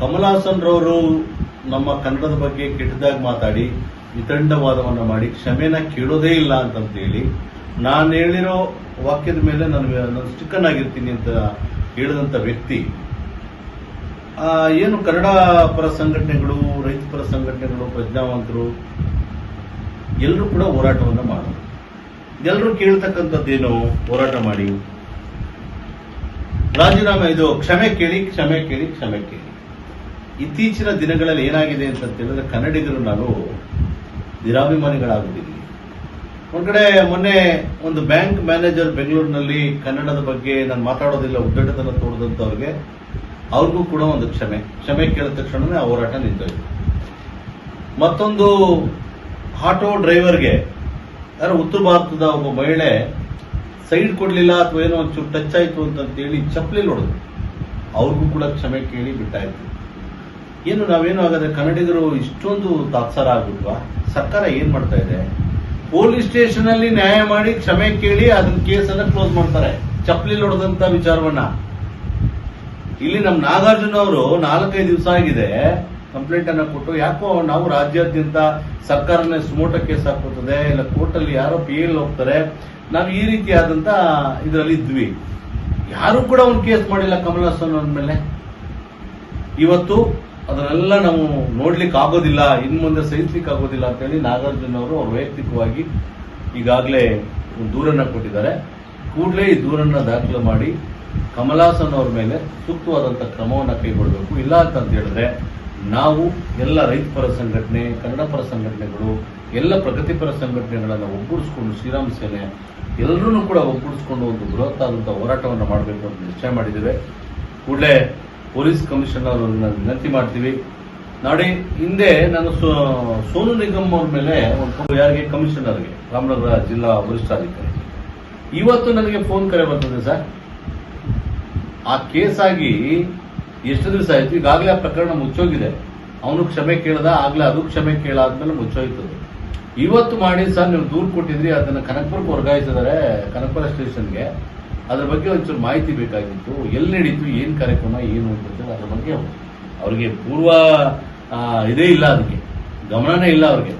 ಕಮಲ್ ಹಾಸನ್ ರವರು ನಮ್ಮ ಕನ್ನಡದ ಬಗ್ಗೆ ಕೆಟ್ಟದಾಗಿ ಮಾತಾಡಿ ವಿತಂಡವಾದವನ್ನು ಮಾಡಿ ಕ್ಷಮೆನ ಕೇಳೋದೇ ಇಲ್ಲ ಅಂತಂತೇಳಿ ನಾನು ಹೇಳಿರೋ ವಾಕ್ಯದ ಮೇಲೆ ನಾನು ಸ್ಟಿಕ್ಕನ್ ಆಗಿರ್ತೀನಿ ಅಂತ ಹೇಳಿದಂಥ ವ್ಯಕ್ತಿ ಏನು ಕನ್ನಡ ಪರ ಸಂಘಟನೆಗಳು, ರೈತ ಪರ ಸಂಘಟನೆಗಳು, ಪ್ರಜ್ಞಾವಂತರು ಎಲ್ಲರೂ ಕೂಡ ಹೋರಾಟವನ್ನು ಮಾಡೋದು ಎಲ್ಲರೂ ಕೇಳ್ತಕ್ಕಂಥದ್ದೇನು ಹೋರಾಟ ಮಾಡಿ. ರಾಜೀನಾಮೆ, ಇದು ಕ್ಷಮೆ ಕೇಳಿ ಕ್ಷಮೆ ಕೇಳಿ ಕ್ಷಮೆ ಕೇಳಿ. ಇತ್ತೀಚಿನ ದಿನಗಳಲ್ಲಿ ಏನಾಗಿದೆ ಅಂತ ಹೇಳಿದ್ರೆ ಕನ್ನಡಿಗರು ನಾವು ನಿರಾಭಿಮಾನಿಗಳಾಗುತ್ತಿದ್ದೀವಿ ಒಂದ್ಕಡೆ ಮೊನ್ನೆ ಒಂದು ಬ್ಯಾಂಕ್ ಮ್ಯಾನೇಜರ್ ಬೆಂಗಳೂರಿನಲ್ಲಿ ಕನ್ನಡದ ಬಗ್ಗೆ ನಾನು ಮಾತಾಡೋದಿಲ್ಲ ಉದ್ದಟತನ ತೋರಿದಂತವ್ರಿಗೆ ಅವ್ರಿಗೂ ಕೂಡ ಒಂದು ಕ್ಷಮೆ. ಕ್ಷಮೆ ಕೇಳಿದ ತಕ್ಷಣವೇ ಹೋರಾಟ ನಿಂತೋಯ್ತು. ಮತ್ತೊಂದು ಆಟೋ ಡ್ರೈವರ್ಗೆ, ಯಾರು ಉತ್ತರ ಭಾರತದ ಒಬ್ಬ ಮಹಿಳೆ, ಸೈಡ್ ಕೊಡ್ಲಿಲ್ಲ ಅಥವಾ ಏನೋ ಒಂಚೂರು ಟಚ್ ಆಯ್ತು ಅಂತಂತೇಳಿ ಚಪ್ಪಲಿ ನೋಡಿದ್ರು. ಅವ್ರಿಗೂ ಕೂಡ ಕ್ಷಮೆ ಕೇಳಿ ಬಿಟ್ಟಾಯ್ತು. ಏನು ನಾವೇನು ಹಾಗಾದ್ರೆ ಕನ್ನಡಿಗರು ಇಷ್ಟೊಂದು ತಾತ್ಸಾರ ಆಗ್ಬಿಟ್ವಾ? ಸರ್ಕಾರ ಏನ್ ಮಾಡ್ತಾ ಇದೆ? ಪೊಲೀಸ್ ಸ್ಟೇಷನ್ ಅಲ್ಲಿ ನ್ಯಾಯ ಮಾಡಿ ಕ್ಷಮೆ ಕೇಳಿ ಅದನ್ನ ಕೇಸನ್ನ ಕ್ಲೋಸ್ ಮಾಡ್ತಾರೆ. ಚಪ್ಪಲಿ ಹೊಡೆದಂತ ವಿಚಾರವನ್ನ. ಇಲ್ಲಿ ನಮ್ಮ ನಾಗಾರ್ಜುನ ಅವರು ನಾಲ್ಕೈದು ದಿವಸ ಆಗಿದೆ ಕಂಪ್ಲೇಂಟ್ ಅನ್ನ ಕೊಟ್ಟು, ಯಾಕೋ ನಾವು ರಾಜ್ಯಾದ್ಯಂತ ಸರ್ಕಾರನೇ ಸುಮೋಟ ಕೇಸ್ ಹಾಕುತ್ತದೆ ಇಲ್ಲ ಕೋರ್ಟ್ ಅಲ್ಲಿ ಯಾರೋ ಪಿ ಎಲ್ ಹೋಗ್ತಾರೆ. ನಾವು ಈ ರೀತಿಯಾದಂತ ಇದರಲ್ಲಿ ಇದ್ವಿ. ಯಾರು ಕೂಡ ಒಂದು ಕೇಸ್ ಮಾಡಿಲ್ಲ ಕಮಲ್ ಹಾಸನ್ ಅಂದ್ಮೇಲೆ ಮೇಲೆ. ಇವತ್ತು ಅದನ್ನೆಲ್ಲ ನಾವು ನೋಡ್ಲಿಕ್ಕೆ ಆಗೋದಿಲ್ಲ ಇನ್ನು ಮುಂದೆ ಸಹಿಸ್ಲಿಕ್ಕೆ ಆಗೋದಿಲ್ಲ ಅಂತೇಳಿ ನಾಗಾರ್ಜುನ ಅವರು ಅವ್ರು ವೈಯಕ್ತಿಕವಾಗಿ ಈಗಾಗಲೇ ದೂರನ್ನ ಕೊಟ್ಟಿದ್ದಾರೆ. ಕೂಡಲೇ ಈ ದೂರನ್ನ ದಾಖಲು ಮಾಡಿ ಕಮಲಾಸನ್ ಅವ್ರ ಮೇಲೆ ಸೂಕ್ತವಾದಂಥ ಕ್ರಮವನ್ನು ಕೈಗೊಳ್ಳಬೇಕು. ಇಲ್ಲ ಅಂತ ಹೇಳಿದ್ರೆ ನಾವು ಎಲ್ಲ ರೈತ ಪರ ಸಂಘಟನೆ, ಕನ್ನಡ ಪರ ಸಂಘಟನೆಗಳು, ಎಲ್ಲ ಪ್ರಗತಿಪರ ಸಂಘಟನೆಗಳನ್ನು ಒಗ್ಗೂಡಿಸ್ಕೊಂಡು ಶ್ರೀರಾಮ್ ಸೇನೆ ಎಲ್ಲರೂ ಕೂಡ ಒಗ್ಗೂಡಿಸ್ಕೊಂಡು ಒಂದು ಬೃಹತ್ತಾದಂಥ ಹೋರಾಟವನ್ನು ಮಾಡಬೇಕು ಅಂತ ನಿಶ್ಚಯ ಮಾಡಿದ್ದೇವೆ. ಕೂಡಲೇ ಪೊಲೀಸ್ ಕಮಿಷನರ್ ಅವರನ್ನ ವಿನಂತಿ ಮಾಡ್ತೀವಿ. ನಾಡಿ ಹಿಂದೆ ನಾನು ಸೋನು ನಿಗಮ್ ಅವ್ರ ಮೇಲೆ ಒಂದು ಯಾರಿಗೆ? ಕಮಿಷನರ್ಗೆ, ರಾಮನಗರ ಜಿಲ್ಲಾ ವರಿಷ್ಠಾಧಿಕಾರಿ ಇವತ್ತು ನನಗೆ ಫೋನ್ ಕರೆ ಬರ್ತದೆ ಸರ್. ಆ ಕೇಸ್ ಆಗಿ ಎಷ್ಟು ದಿವಸ ಆಯ್ತು? ಈಗಾಗಲೇ ಆ ಪ್ರಕರಣ ಮುಚ್ಚೋಗಿದೆ. ಅವನು ಕ್ಷಮೆ ಕೇಳದ, ಆಗ್ಲೇ ಅದು ಕ್ಷಮೆ ಕೇಳಾದ್ಮೇಲೆ ಮುಚ್ಚೋಯ್ತದೆ. ಇವತ್ತು ಮಾಡಿ ಸರ್ ನೀವು ದೂರು ಕೊಟ್ಟಿದ್ರಿ, ಅದನ್ನ ಕನಕಪುರಕ್ಕೆ ವರ್ಗಾಯಿಸಿದ್ದಾರೆ ಕನಕಪುರ ಸ್ಟೇಷನ್ಗೆ. ಅದ್ರ ಬಗ್ಗೆ ಒಂಚೂರು ಮಾಹಿತಿ ಬೇಕಾಗಿತ್ತು. ಎಲ್ಲಿ ನಡೀತು, ಏನ್ ಕಾರ್ಯಕ್ರಮ, ಏನು ಅಂತ ಅದ್ರ ಬಗ್ಗೆ ಅವ್ರಿಗೆ ಪೂರ್ವ ಇದೇ ಇಲ್ಲ ಅದಕ್ಕೆ. ಗಮನನೇ ಇಲ್ಲ ಅವ್ರಿಗೆ.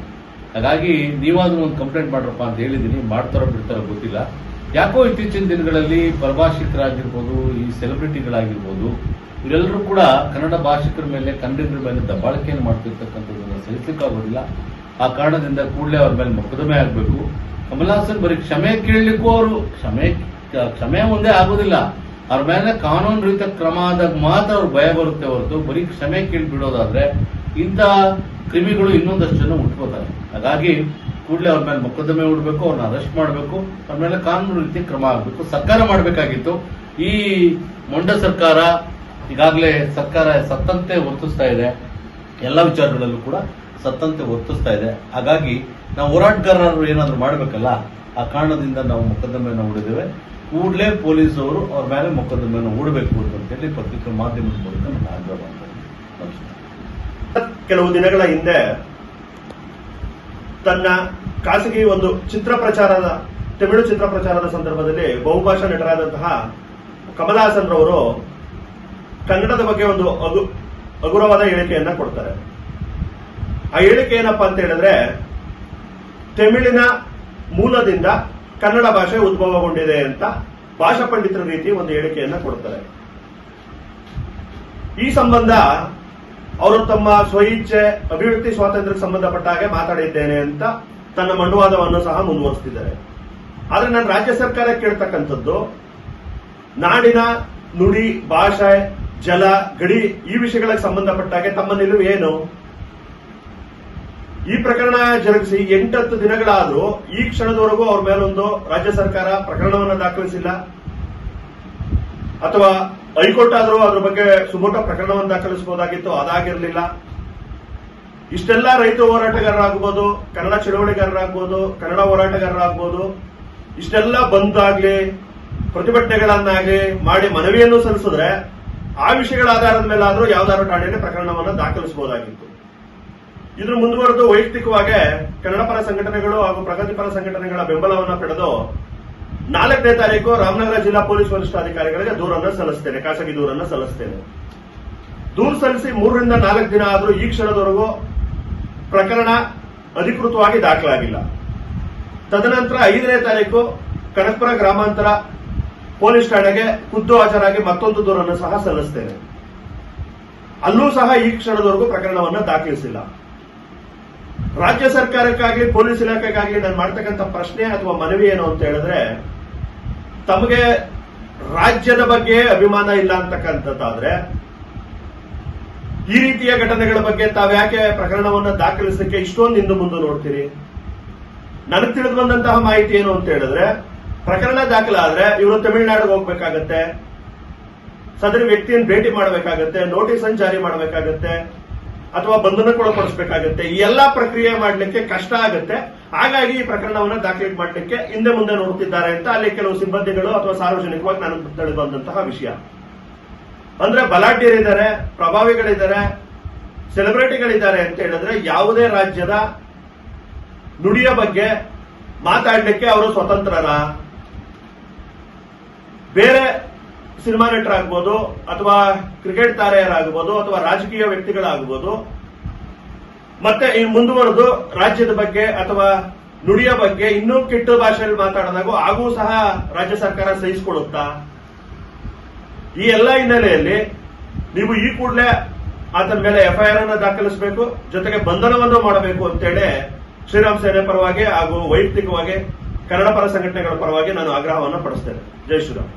ಹಾಗಾಗಿ ನೀವಾದ್ರೂ ಒಂದು ಕಂಪ್ಲೇಂಟ್ ಮಾಡ್ರಪ್ಪ ಅಂತ ಹೇಳಿದೀನಿ ಮಾಡ್ತಾರೋ ಬಿಡ್ತಾರೋ ಗೊತ್ತಿಲ್ಲ. ಯಾಕೋ ಇತ್ತೀಚಿನ ದಿನಗಳಲ್ಲಿ ಪ್ರಭಾಷಿಕರಾಗಿರ್ಬೋದು ಈ ಸೆಲೆಬ್ರಿಟಿಗಳಾಗಿರ್ಬೋದು, ಇವರೆಲ್ಲರೂ ಕೂಡ ಕನ್ನಡ ಭಾಷಿಕರ ಮೇಲೆ, ಕನ್ನಡಿಗರ ಮೇಲೆ ದಬ್ಬಾಳಿಕೆಯನ್ನು ಮಾಡ್ತಿರ್ತಕ್ಕಂಥದ್ದನ್ನು ಸಹಿಸಲಿಕ್ಕಾಗೋದಿಲ್ಲ. ಆ ಕಾರಣದಿಂದ ಕೂಡಲೇ ಅವ್ರ ಮೇಲೆ ಮೊಕದ್ದಮೆ ಆಗಬೇಕು ಕಮಲ್ ಹಾಸನ್ ಬರೀ ಕ್ಷಮೆ ಕೇಳಲಿಕ್ಕೂ ಅವರು ಕ್ಷಮೆ ಕ್ಷಮೆ ಒಂದೇ ಆಗೋದಿಲ್ಲ. ಅವ್ರ ಮೇಲೆ ಕಾನೂನು ರೀತಿಯ ಕ್ರಮ ಆದಾಗ ಮಾತ್ರ ಅವ್ರು ಭಯ ಬರುತ್ತೆ ಹೊರತು ಬರೀ ಕ್ಷಮೆ ಕೇಳಿ ಬಿಡೋದಾದ್ರೆ ಇಂಥ ಕ್ರಿಮಿಗಳು ಇನ್ನೊಂದಷ್ಟು ಜನ ಉಟ್ಕೋತಾರೆ ಹಾಗಾಗಿ ಕೂಡಲೇ ಅವ್ರ ಮೇಲೆ ಮೊಕದ್ದಮೆ ಹೂಡಬೇಕು, ಅವ್ರನ್ನ ಅರೆಸ್ಟ್ ಮಾಡಬೇಕು, ಅವ್ರ ಮೇಲೆ ಕಾನೂನು ರೀತಿ ಕ್ರಮ ಆಗಬೇಕು ಸರ್ಕಾರ ಮಾಡಬೇಕಾಗಿತ್ತು. ಈ ಮೊಂಡ ಸರ್ಕಾರ ಈಗಾಗಲೇ ಸರ್ಕಾರ ಸತ್ತಂತೆ ವರ್ತಿಸ್ತಾ ಇದೆ. ಎಲ್ಲ ವಿಚಾರಗಳಲ್ಲೂ ಕೂಡ ಸತ್ತಂತೆ ವರ್ತಿಸ್ತಾ ಇದೆ. ಹಾಗಾಗಿ ನಾವು ಹೋರಾಟಗಾರರು ಏನಾದರೂ ಮಾಡಬೇಕಲ್ಲ, ಆ ಕಾರಣದಿಂದ ನಾವು ಮೊಕದ್ದಮೆಯನ್ನು ಹೂಡಿದ್ದೇವೆ. ಕೂಡಲೇ ಪೊಲೀಸವರು ಅವ್ರ ಮೇಲೆ ಮೊಕದ್ದಮೆಯನ್ನು ಹೂಡಬೇಕು ಅಂತೇಳಿ ಪತ್ರಿಕಾ ಮಾಧ್ಯಮದ ಮೂಲಕ ನಾನು ಆಗ್ರಹ ನಮಸ್ಕಾರ. ಕೆಲವು ದಿನಗಳ ಹಿಂದೆ ತನ್ನ ಖಾಸಗಿ ಒಂದು ಚಿತ್ರ ಪ್ರಚಾರದ, ತಮಿಳು ಚಿತ್ರ ಪ್ರಚಾರದ ಸಂದರ್ಭದಲ್ಲಿ ಬಹುಭಾಷಾ ನಟರಾದಂತಹ ಕಮಲ್ ಹಾಸನ್ ರವರು ಕನ್ನಡದ ಬಗ್ಗೆ ಒಂದು ಅಗು ಹಗುರವಾದ ಹೇಳಿಕೆಯನ್ನ ಕೊಡ್ತಾರೆ. ಆ ಹೇಳಿಕೆ ಏನಪ್ಪಾ ಅಂತ ಹೇಳಿದ್ರೆ, ತಮಿಳಿನ ಮೂಲದಿಂದ ಕನ್ನಡ ಭಾಷೆ ಉದ್ಭವಗೊಂಡಿದೆ ಅಂತ ಭಾಷಾ ಪಂಡಿತರ ರೀತಿ ಒಂದು ಹೇಳಿಕೆಯನ್ನ ಕೊಡ್ತಾರೆ. ಈ ಸಂಬಂಧ ಅವರು ತಮ್ಮ ಸ್ವಇಚ್ಛೆ, ಅಭಿವ್ಯಕ್ತಿ, ಸ್ವಾತಂತ್ರ್ಯಕ್ಕೆ ಸಂಬಂಧಪಟ್ಟ ಹಾಗೆ ಮಾತಾಡಿದ್ದೇನೆ ಅಂತ ತನ್ನ ಮಂಡುವಾದವನ್ನು ಸಹ ಮುಂದುವರಿಸ್ತಿದ್ದಾರೆ. ಆದ್ರೆ ನಾನು ರಾಜ್ಯ ಸರ್ಕಾರ ಕೇಳ್ತಕ್ಕಂಥದ್ದು, ನಾಡಿನ ನುಡಿ, ಭಾಷೆ, ಜಲ, ಗಡಿ ಈ ವಿಷಯಗಳಿಗೆ ಸಂಬಂಧಪಟ್ಟ ಹಾಗೆ ತಮ್ಮ ನಿಲುವು ಏನು ಈ ಪ್ರಕರಣ ಜರುಗಿಸಿ ಎಂಟತ್ತು ದಿನಗಳಾದರೂ ಈ ಕ್ಷಣದವರೆಗೂ ಅವ್ರ ಮೇಲೊಂದು ರಾಜ್ಯ ಸರ್ಕಾರ ಪ್ರಕರಣವನ್ನು ದಾಖಲಿಸಿಲ್ಲ. ಅಥವಾ ಹೈಕೋರ್ಟ್ ಆದರೂ ಅದ್ರ ಬಗ್ಗೆ ಸುಮೋಟ ಪ್ರಕರಣವನ್ನು ದಾಖಲಿಸಬಹುದಾಗಿತ್ತು, ಅದಾಗಿರಲಿಲ್ಲ. ಇಷ್ಟೆಲ್ಲ ರೈತ ಹೋರಾಟಗಾರರಾಗ್ಬೋದು, ಕನ್ನಡ ಚಳವಳಿಗಾರರಾಗ್ಬೋದು, ಕನ್ನಡ ಹೋರಾಟಗಾರರಾಗ್ಬೋದು, ಇಷ್ಟೆಲ್ಲ ಬಂದಾಗ್ಲಿ, ಪ್ರತಿಭಟನೆಗಳನ್ನಾಗ್ಲಿ ಮಾಡಿ ಮನವಿಯನ್ನು ಸಲ್ಲಿಸಿದ್ರೆ ಆ ವಿಷಯಗಳ ಆಧಾರದ ಮೇಲಾದರೂ ಯಾವ್ದಾದ್ರು ಠಾಣೆಯಲ್ಲಿ ಪ್ರಕರಣವನ್ನು ದಾಖಲಿಸಬಹುದಾಗಿತ್ತು. ಇದ್ರ ಮುಂದುವರೆದು ವೈಯಕ್ತಿಕವಾಗಿ ಕನ್ನಡಪರ ಸಂಘಟನೆಗಳು ಹಾಗೂ ಪ್ರಗತಿಪರ ಸಂಘಟನೆಗಳ ಬೆಂಬಲವನ್ನು ಪಡೆದು ನಾಲ್ಕನೇ ತಾರೀಕು ರಾಮನಗರ ಜಿಲ್ಲಾ ಪೊಲೀಸ್ ವರಿಷ್ಠಾಧಿಕಾರಿಗಳಿಗೆ ದೂರನ್ನು ಸಲ್ಲಿಸ್ತೇನೆ, ಖಾಸಗಿ ದೂರನ್ನು ಸಲ್ಲಿಸ್ತೇನೆ. ದೂರು ಸಲ್ಲಿಸಿ ಮೂರರಿಂದ ನಾಲ್ಕು ದಿನ ಆದರೂ ಈ ಕ್ಷಣದವರೆಗೂ ಪ್ರಕರಣ ಅಧಿಕೃತವಾಗಿ ದಾಖಲಾಗಿಲ್ಲ. ತದನಂತರ ಐದನೇ ತಾರೀಕು ಕನಕಪುರ ಗ್ರಾಮಾಂತರ ಪೊಲೀಸ್ ಠಾಣೆಗೆ ಖುದ್ದು ಹಾಜರಾಗಿ ಮತ್ತೊಂದು ದೂರನ್ನು ಸಹ ಸಲ್ಲಿಸ್ತೇನೆ. ಅಲ್ಲೂ ಸಹ ಈ ಕ್ಷಣದವರೆಗೂ ಪ್ರಕರಣವನ್ನು ದಾಖಲಿಸಿಲ್ಲ. ರಾಜ್ಯ ಸರ್ಕಾರಕ್ಕಾಗಿ, ಪೊಲೀಸ್ ಇಲಾಖೆಗಾಗಿ ನಾನು ಮಾಡ್ತಕ್ಕಂಥ ಪ್ರಶ್ನೆ ಅಥವಾ ಮನವಿ ಏನು ಅಂತ ಹೇಳಿದ್ರೆ, ತಮಗೆ ರಾಜ್ಯದ ಬಗ್ಗೆ ಅಭಿಮಾನ ಇಲ್ಲ ಅಂತಕ್ಕಂಥದ್ದಾದ್ರೆ, ಈ ರೀತಿಯ ಘಟನೆಗಳ ಬಗ್ಗೆ ತಾವ್ಯಾಕೆ ಪ್ರಕರಣವನ್ನು ದಾಖಲಿಸಲಿಕ್ಕೆ ಇಷ್ಟೊಂದು ಹಿಂದೆ ಮುಂದೆ ನೋಡ್ತೀರಿ? ನನಗೆ ತಿಳಿದು ಬಂದಂತಹ ಮಾಹಿತಿ ಏನು ಅಂತ ಹೇಳಿದ್ರೆ, ಪ್ರಕರಣ ದಾಖಲಾದ್ರೆ ಇವರು ತಮಿಳುನಾಡಿಗೆ ಹೋಗ್ಬೇಕಾಗತ್ತೆ, ಸದರಿ ವ್ಯಕ್ತಿಯನ್ನು ಭೇಟಿ ಮಾಡಬೇಕಾಗತ್ತೆ ನೋಟಿಸ್ ಅನ್ನು ಜಾರಿ ಮಾಡಬೇಕಾಗತ್ತೆ ಅಥವಾ ಬಂಧನಕ್ಕೊಳಪಡಿಸಬೇಕಾಗತ್ತೆ ಈ ಎಲ್ಲಾ ಪ್ರಕ್ರಿಯೆ ಮಾಡಲಿಕ್ಕೆ ಕಷ್ಟ ಆಗುತ್ತೆ. ಹಾಗಾಗಿ ಈ ಪ್ರಕರಣವನ್ನ ದಾಖಲೆ ಮಾಡಲಿಕ್ಕೆ ಹಿಂದೆ ಮುಂದೆ ನೋಡುತ್ತಿದ್ದಾರೆ ಅಂತ ಅಲ್ಲಿ ಕೆಲವು ಸಿಬ್ಬಂದಿಗಳು ಅಥವಾ ಸಾರ್ವಜನಿಕವಾಗಿ ನಾನು ತಿಳಿದು ಬಂದಂತಹ ವಿಷಯ. ಅಂದ್ರೆ ಬಲಾಢ್ಯರಿದ್ದಾರೆ, ಪ್ರಭಾವಿಗಳಿದ್ದಾರೆ, ಸೆಲೆಬ್ರಿಟಿಗಳಿದ್ದಾರೆ ಅಂತ ಹೇಳಿದ್ರೆ ಯಾವುದೇ ರಾಜ್ಯದ ನುಡಿಯ ಬಗ್ಗೆ ಮಾತಾಡಲಿಕ್ಕೆ ಅವರು ಸ್ವತಂತ್ರರ. ಬೇರೆ ಸಿನಿಮಾ ನಟರಾಗ್ಬೋದು ಅಥವಾ ಕ್ರಿಕೆಟ್ ತಾರೆಯರಾಗಬಹುದು ಅಥವಾ ರಾಜಕೀಯ ವ್ಯಕ್ತಿಗಳಾಗಬಹುದು ಮತ್ತೆ ಈ ಮುಂದುವರೆದು ರಾಜ್ಯದ ಬಗ್ಗೆ ಅಥವಾ ನುಡಿಯ ಬಗ್ಗೆ ಇನ್ನೂ ಕೆಟ್ಟ ಭಾಷೆಯಲ್ಲಿ ಮಾತಾಡಿದಾಗ ಆಗೂ ಸಹ ರಾಜ್ಯ ಸರ್ಕಾರ ಸಹಿಸಿಕೊಳ್ಳುತ್ತಾ? ಈ ಎಲ್ಲ ಹಿನ್ನೆಲೆಯಲ್ಲಿ ನೀವು ಈ ಕೂಡಲೇ ಆತನ ಮೇಲೆ ಎಫ್ಐಆರ್ ಅನ್ನು ದಾಖಲಿಸಬೇಕು, ಜೊತೆಗೆ ಬಂಧನವನ್ನು ಮಾಡಬೇಕು ಅಂತೇಳಿ ಶ್ರೀರಾಮ್ ಸೇನೆ ಪರವಾಗಿ ಹಾಗೂ ವೈಯಕ್ತಿಕವಾಗಿ ಕನ್ನಡ ಪರ ಸಂಘಟನೆಗಳ ಪರವಾಗಿ ನಾನು ಆಗ್ರಹವನ್ನು ಪಡಿಸ್ತೇನೆ. ಜೈ ಶ್ರೀರಾಮ್.